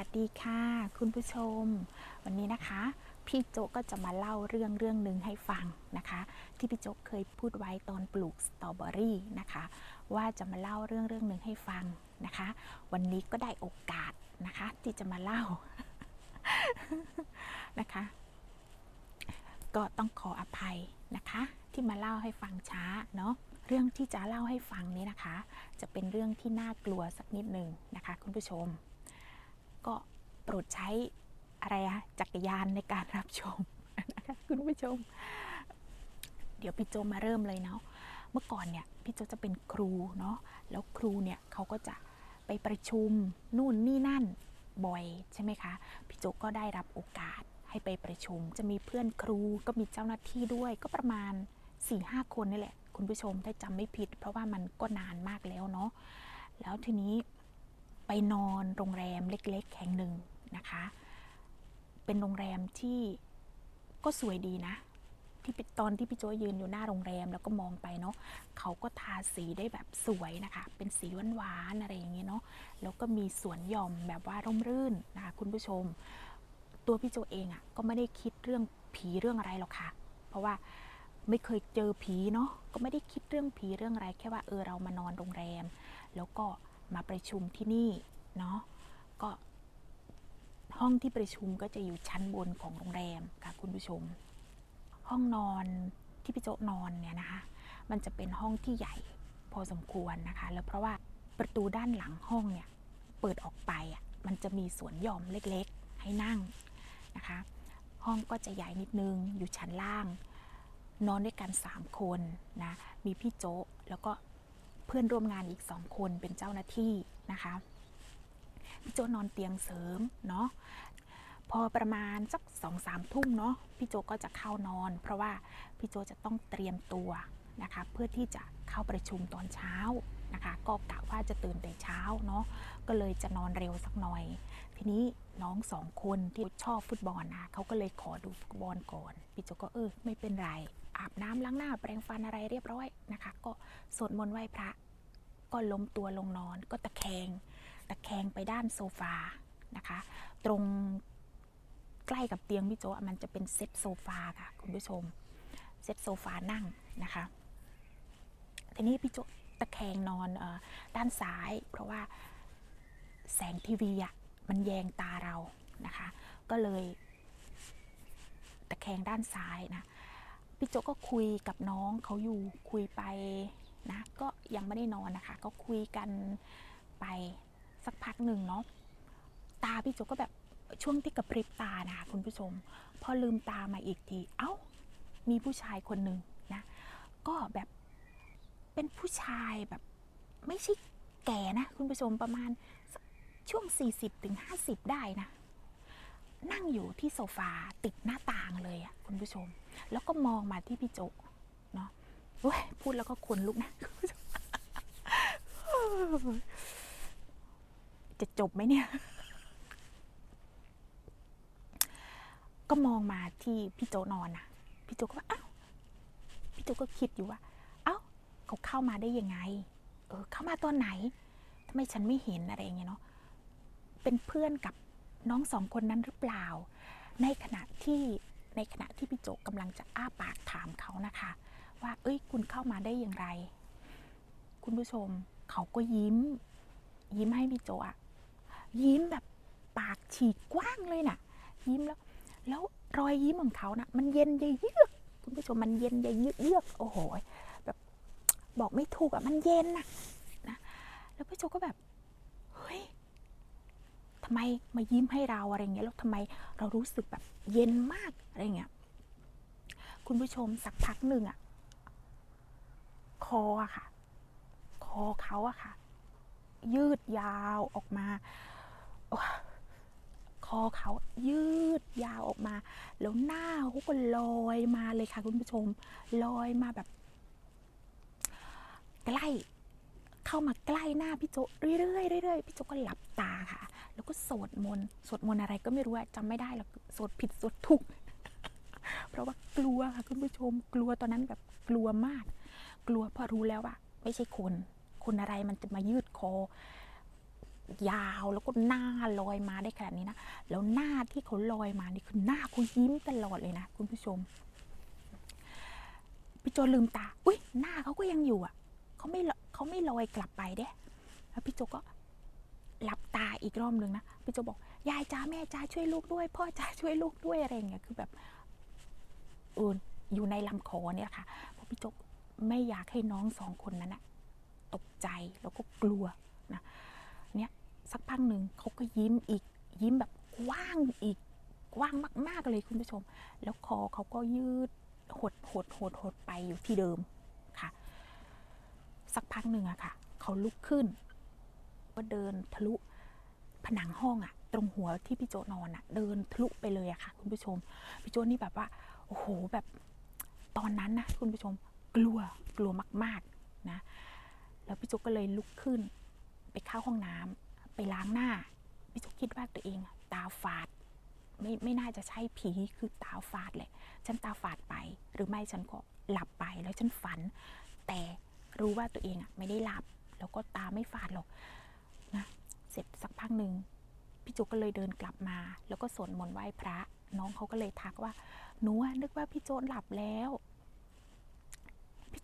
วัสดีค่ะ คุณผู้ชม วันนี้นะคะ พี่โจกก็จะมาเล่าเรื่องเรื่องหนึ่งให้ฟังนะคะ ที่พี่โจกเคยพูดไว้ตอนปลูกสตรอเบอรี่นะคะ ว่าจะมาเล่าเรื่องเรื่องหนึ่งให้ฟังนะคะ วันนี้ก็ได้โอกาสนะคะ ที่จะมาเล่านะคะ ก็ต้องขออภัยนะคะ ที่มาเล่าให้ฟังช้าเนาะเรื่องที่จะเล่าให้ฟังนี้นะคะ จะเป็นเรื่องที่น่ากลัวสักนิดหนึ่งนะคะ คุณผู้ชม ก็โปรดใช้อะไรอะจักรยานในการรับชมนะคะคุณผู้ชม เดี๋ยวพี่โจมาเริ่มเลยเนาะเมื่อก่อนเนี่ยพี่โจจะเป็นครูเนาะแล้วครูเนี่ยเขาก็จะไปประชุมนู่นนี่นั่นบ่อยใช่ไหมคะพี่โจก็ได้รับโอกาสให้ไปประชุม จะมีเพื่อนครูก็มีเจ้าหน้าที่ด้วย ก็ประมาณ4ี่ห้าคนนี่แหละ คุณผู้ชมถ้าจำไม่ผิด เพราะว่ามันก็นานมากแล้วเนาะแล้วทีนี้ ไปนอนโรงแรมเล็กๆ แห่งหนึ่งนะคะ เป็นโรงแรมที่ก็สวยดีนะ ที่ตอนที่พี่โจยืนอยู่หน้าโรงแรมแล้วก็มองไปเนาะเขาก็ทาสีได้แบบสวยนะคะ เป็นสีหวานๆอะไรอย่างเงี้ยเนาะแล้วก็มีสวนหย่อมแบบว่าร่มรื่นนะคะคุณผู้ชม ตัวพี่โจเองอะ่ะก็ไม่ได้คิดเรื่องผีเรื่องอะไรหรอกค่ะ เพราะว่าไม่เคยเจอผีเนาะก็ไม่ได้คิดเรื่องผีเรื่องอะไร แค่ว่าเออเรามานอนโรงแรม แล้วก็ มาประชุมที่นี่เนาะก็ห้องที่ประชุมก็จะอยู่ชั้นบนของโรงแรมค่ะคุณผู้ชม ห้องนอนที่พี่โจ๊นอนเนี่ยนะคะ มันจะเป็นห้องที่ใหญ่พอสมควรนะคะ แล้วเพราะว่าประตูด้านหลังห้องเนี่ยเปิดออกไปอะมันจะมีสวนหย่อมเล็กๆ ให้นั่งนะคะ ห้องก็จะใหญ่นิดนึงอยู่ชั้นล่าง นอนด้วยกัน 3 คนนะมีพี่โจ๊แล้วก็ เพื่อนร่วมงานอีกสองคนเป็นเจ้าหน้าที่นะคะพี่โจนอนเตียงเสริมเนาะพอประมาณสักสองสามทุ่มเนาะพี่โจก็จะเข้านอน เพราะว่าพี่โจจะต้องเตรียมตัวนะคะเพื่อที่จะเข้าประชุมตอนเช้านะคะ ก็กะว่าจะตื่นแต่เช้าเนาะก็เลยจะนอนเร็วสักหน่อย ทีนี้น้องสองคนที่ชอบฟุตบอลนะเขาก็เลยขอดูฟุตบอลก่อนพี่โจก็เออไม่เป็นไรอาบน้ำล้างหน้าแปรงฟันอะไรเรียบร้อยนะคะ ก็สวดมนต์ไหว้พระ ก็ล้มตัวลงนอน ก็ตะแคง ตะแคงไปด้านโซฟานะคะ ตรงใกล้กับเตียงพี่โจมันจะเป็นเซ็ตโซฟาค่ะคุณผู้ชม เซ็ตโซฟานั่งนะคะ ทีนี้พี่โจตะแคงนอนออด้านซ้าย เพราะว่าแสงทีวีอะมันแยงตาเรานะคะ ก็เลยตะแคงด้านซ้ายนะพี่โจก็คุยกับน้องเขาอยู่คุยไปนะก็ ยังไม่ได้นอนนะคะ ก็คุยกันไปสักพักหนึ่งเนาะตาพี่โจก็แบบช่วงที่กระพริบตานะคะคุณผู้ชม พอลืมตามาอีกทีเอ้า มีผู้ชายคนหนึ่งนะ ก็แบบเป็นผู้ชายแบบไม่ใช่แก่นะ คุณผู้ชมประมาณช่วง 40-50ถึง50ได้นะนั่งอยู่ที่โซฟาติดหน้าต่างเลยอะคุณผู้ชม แล้วก็มองมาที่พี่โจเนาะเว้ยพูดแล้วก็ขนลุกนะคุณผู้ชม จะจบไหมเนี่ย ก็มองมาที่พี่โจนอนนะพี่โจก็ว่าอ้าวพี่โจก็คิดอยู่ว่า เอ้าเขาเข้ามาได้ยังไง เออ เข้ามาตอนไหนทำไมฉันไม่เห็นอะไรอย่างเงี้ยเนาะเป็นเพื่อนกับน้องสองคนนั้นหรือเปล่า ในขณะที่ในขณะที่พี่โจกำลังจะอ้าปากถามเขานะคะ ว่า เอ้ย คุณเข้ามาได้อย่างไร คุณผู้ชม เขาก็ยิ้ม ยิ้มให้พี่โจอะยิ้มแบบปากฉีกกว้างเลยน่ะ ยิ้มแล้ว แล้วรอยยิ้มของเขาน่ะ มันเย็นเยือกคุณผู้ชมมันเย็นเยือกเยือกโอ้โหแบบบอกไม่ถูกอะมันเย็นน่ะนะแล้วพี่โจก็แบบเฮ้ยทำไมมายิ้มให้เราอะไรเงี้ยแล้วทำไมเรารู้สึกแบบเย็นมากอะไรเงี้ยคุณผู้ชมสักพักหนึ่งอะคออะค่ะ อเขาอะค่ะ ยืดยาวออกมาคอเขายืดยาวออกมา แล้วหน้าเขาก็ลอยมาเลยค่ะคุณผู้ชมลอยมาแบบ ใกล้ เข้ามาใกล้หน้าพี่โจเรื่อยๆเรื่อยๆพี่โจก็หลับตาค่ะ แล้วก็สวดมนต์สวดมนต์อะไรก็ไม่รู้อะจำไม่ได้หรอกสวดผิดสวดถูกเพราะว่ากลัวค่ะคุณผู้ชมกลัวตอนนั้นแบบกลัวมาก กลัวเพราะรู้แล้วว่าไม่ใช่คน คนอะไรมันจะมายืดคอยาวแล้วก็หน้าลอยมาได้ขนาดนี้นะ แล้วหน้าที่เขาลอยมานี่คือหน้าเขายิ้มตลอดเลยนะ คุณผู้ชม พี่โจลืมตา อุ้ยหน้าเขาก็ยังอยู่อะเขาไม่เขาไม่ลอยกลับไปเด้ แล้วพี่โจก็หลับตาอีกรอบหนึ่งนะ พี่โจบอก ยายจ้าแม่จ้าช่วยลูกด้วย พ่อจ้าช่วยลูกด้วยอะไรอย่างเงี้ย คือแบบเอออยู่ในลำคอเนี่ยค่ะเพราะพี่โจไม่อยากให้น้องสองคนนั้นอะ ใจแล้วก็กลัวนะเนี่ยสักพักหนึ่งเขาก็ยิ้มอีกยิ้มแบบกว้างอีกกว้างมาก ๆ เลยคุณผู้ชม แล้วคอเขาก็ยืดหดหดหดหดไปอยู่ที่เดิมค่ะ สักพักหนึ่งอะค่ะเขาลุกขึ้น ก็เดินทะลุผนังห้องอะตรงหัวที่พี่โจนอนอะเดินทะลุไปเลยอะค่ะ คุณผู้ชมพี่โจนี่แบบว่าโอ้โหแบบตอนนั้นนะคุณผู้ชมกลัวกลัวมาก ๆนะ แล้วพี่โจก็เลยลุกขึ้น ไปเข้าห้องน้ำไปล้างหน้า พี่โจคิดว่าตัวเองตาฝาด ไม่ไม่น่าจะใช่ผีคือตาฝาดแหละ ฉันตาฝาดไป หรือไม่ฉันก็หลับไปแล้วฉันฝัน แต่รู้ว่าตัวเองอะไม่ได้หลับ แล้วก็ตาไม่ฝาดหรอกนะเสร็จสักพักหนึ่งพี่จุกก็เลยเดินกลับมา แล้วก็สวดมนต์ไหว้พระ น้องเขาก็เลยทักว่าหนูนึกว่าพี่โจหลับแล้ว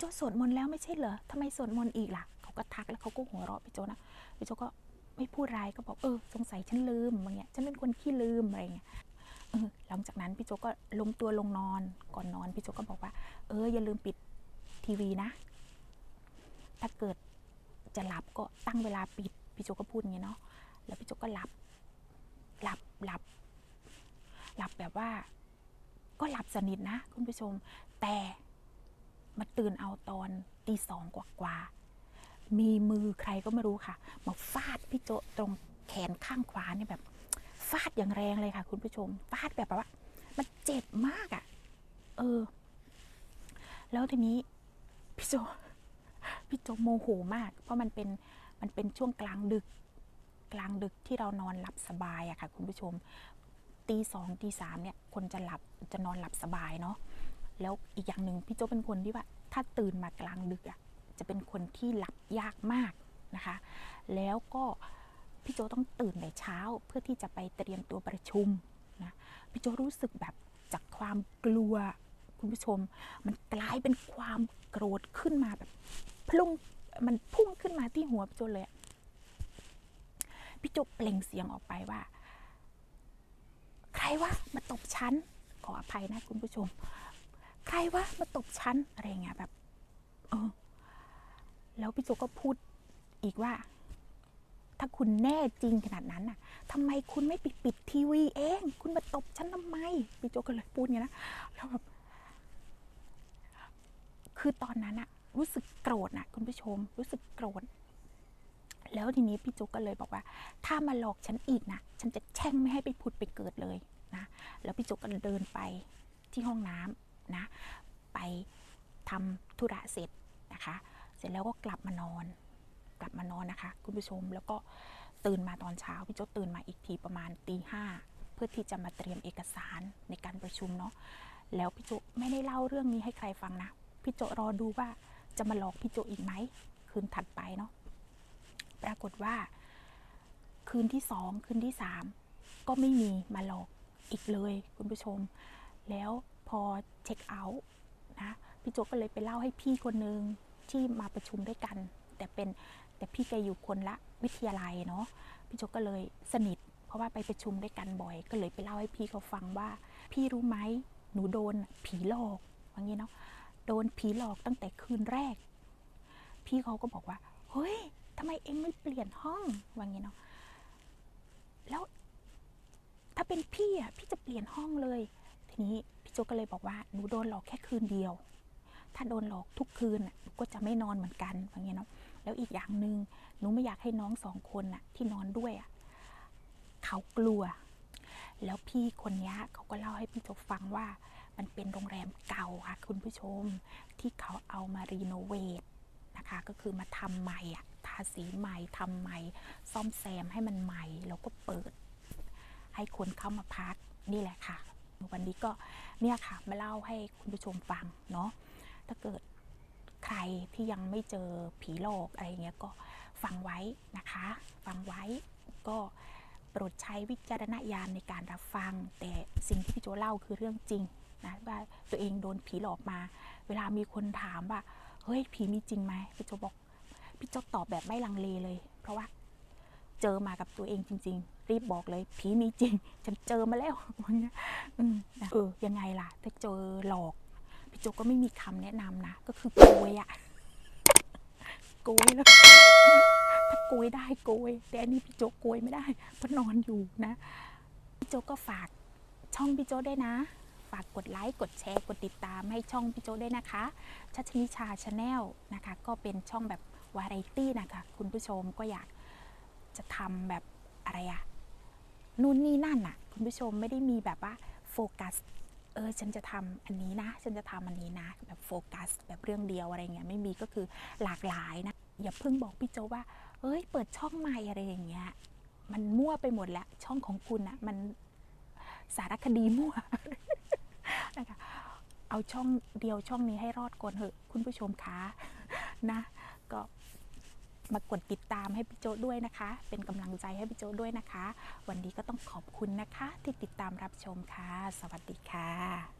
โจสวดมนต์แล้วไม่ใช่เหรอทำไมสวดมนต์อีกล่ะ เขาก็ทักแล้วเขาก็หัวเราะพี่โจนะพี่โจก็ไม่พูดไรก็บอกเออสงสัยฉันลืมอะไรเงี้ยฉันเป็นคนขี้ลืมอะไรเงี้ยเออหลังจากนั้นพี่โจก็ลงตัวลงนอนก่อนนอนพี่โจก็บอกว่า เออ อย่าลืมปิดทีวีนะ ถ้าเกิดจะหลับก็ตั้งเวลาปิดพี่โจก็พูดอย่างนี้เนาะแล้วพี่โจก็หลับหลับหลับ หลับแบบว่า ก็หลับสนิทนะ คุณผู้ชม แต่ มาตื่นเอาตอนตีสองกว่าๆมีมือใครก็ไม่รู้ค่ะ มาฟาดพี่โจตรงแขนข้างขวาเนี่ยแบบฟาดอย่างแรงเลยค่ะ คุณผู้ชมฟาดแบบว่า มันเจ็บมากอะ่ะ เออ แล้วทีนี้พี่โจพี่โจโมโหมาก เพราะมันเป็นมันเป็นช่วงกลางดึก กลางดึกที่เรานอนหลับสบายอะค่ะ คุณผู้ชมตีสองตีสามเนี่ย คนจะหลับจะนอนหลับสบายเนาะ แล้วอีกอย่างหนึ่งพี่โจเป็นคนที่ว่า ถ้าตื่นมากลางดึกอะจะเป็นคนที่หลับยากมากนะคะ แล้วก็พี่โจต้องตื่นแต่เช้าเพื่อที่จะไปเตรียมตัวประชุมนะพี่โจรู้สึกแบบจากความกลัวคุณผู้ชม มันกลายเป็นความโกรธขึ้นมาแบบพุ่งมันพุ่งขึ้นมาที่หัวพี่โจเลยพี่โจเปล่งเสียงออกไปว่า ใครวะมาตบฉันขออภัยนะคุณผู้ชม ใครวะมาตบฉันอะไรเงี้ยแบบเออแล้วพี่โจก็พูดอีกว่า ถ้าคุณแน่จริงขนาดนั้นน่ะทำไมคุณไม่ปิดปิดทีวีเอง คุณมาตบฉันทำไมพี่โจก็เลยพูดอย่างนี้นะแล้วแบบคือตอนนั้นอะรู้สึกโกรธนะคุณผู้ชม รู้สึกโกรธแล้วทีนี้พี่โจก็เลยบอกว่า ถ้ามาหลอกฉันอีกนะฉันจะแช่งไม่ให้ไปผุดไปเกิดเลยนะแล้วพี่โจก็เดินไปที่ห้องน้ำนะไป ทำธุระเสร็จนะคะ เสร็จแล้วก็กลับมานอน กลับมานอนนะคะ คุณผู้ชมแล้วก็ตื่นมาตอนเช้าพี่โจตื่นมาอีกทีประมาณตีห้าเพื่อที่จะมาเตรียมเอกสารในการประชุมเนาะแล้วพี่โจไม่ได้เล่าเรื่องนี้ให้ใครฟังนะพี่โจรอดูว่าจะมาหลอกพี่โจอีกไหมคืนถัดไปเนาะปรากฏว่า คืนที่สองคืนที่สามก็ไม่มีมาหลอกอีกเลยคุณผู้ชม แล้วพอเช็คเอาท์นะ พี่โจก็เลยไปเล่าให้พี่คนนึงที่มาประชุมด้วยกัน แต่เป็นแต่พี่แกอยู่คนละวิทยาลัยเนาะพี่โจก็เลยสนิท เพราะว่าไปประชุมด้วยกันบ่อย ก็เลยไปเล่าให้พี่เขาฟังว่า พี่รู้ไหมหนูโดนผีหลอกว่างี้เนาะโดนผีหลอกตั้งแต่คืนแรก พี่เขาก็บอกว่า เฮ้ยทำไมเองไม่เปลี่ยนห้องว่างี้เนาะแล้วถ้าเป็นพี่อะพี่จะเปลี่ยนห้องเลย ทีนี้พี่โจก็เลยบอกว่าหนูโดนหลอกแค่คืนเดียว ถ้าโดนหลอกทุกคืนน่ะหนูก็จะไม่นอนเหมือนกันอย่างเงี้ยเนาะแล้วอีกอย่างหนึ่งหนูไม่อยากให้น้องสองคนน่ะที่นอนด้วยอะเขากลัว แล้วพี่คนนี้เขาก็เล่าให้พี่โจฟังว่า มันเป็นโรงแรมเก่าค่ะคุณผู้ชมที่เขาเอามารีโนเวทนะคะ ก็คือมาทำใหม่อะทาสีใหม่ทำใหม่ ซ่อมแซมให้มันใหม่ แล้วก็เปิด ให้คนเข้ามาพักนี่แหละค่ะ วันนี้ก็เนี่ยค่ะมาเล่าให้คุณผู้ชมฟังเนาะ ถ้าเกิดใครที่ยังไม่เจอผีหลอกอะไรเงี้ยก็ฟังไว้นะคะ ฟังไว้ก็โปรดใช้วิจารณญาณในการรับฟัง แต่สิ่งที่พี่โจเล่าคือเรื่องจริงนะว่าตัวเองโดนผีหลอกมา เวลามีคนถามว่าเฮ้ยผีมีจริงไหมพี่โจบอกพี่โจตอบแบบไม่ลังเลเลย เพราะว่าเจอมากับตัวเองจริง ๆ รีบบอกเลยผีมีจริง ฉันเจอมาแล้วว่างั้นอืมเออยังไงล่ะถ้าเจอหลอก โจก็ไม่มีคำแนะนำนะ ก็คือโกยอะโกยแล้วถ้าโกยได้โกย แต่อันนี้พี่โจโกยไม่ได้เพราะนอนอยู่นะพี่โจก็ฝากช่องพี่โจด้วยนะ ฝากกดไลค์กดแชร์กดติดตามให้ช่องพี่โจด้วยนะคะชัชนิชาชาแนลนะคะ ก็เป็นช่องแบบวาไรตี้นะคะ คุณผู้ชมก็อยากจะทำแบบอะไรอะนู่นนี่นั่นอะคุณผู้ชมไม่ได้มีแบบว่าโฟกัส เออฉันจะทำอันนี้นะ ฉันจะทำอันนี้นะ แบบโฟกัส แบบเรื่องเดียวอะไรเงี้ยไม่มีก็คือหลากหลายนะ อย่าเพิ่งบอกพี่โจว่าเอ้ย เปิดช่องใหม่อะไรอย่างเงี้ยมันมั่วไปหมดแล้ว ช่องของคุณอะมันสารคดีมั่วนะคะเอาช่องเดียวช่องนี้ให้รอดก่อนเถอะ คุณผู้ชมคะนะ ก็ มากดติดตามให้พี่โจด้วยนะคะ เป็นกำลังใจให้พี่โจด้วยนะคะ วันนี้ก็ต้องขอบคุณนะคะที่ติดตามรับชมค่ะ สวัสดีค่ะ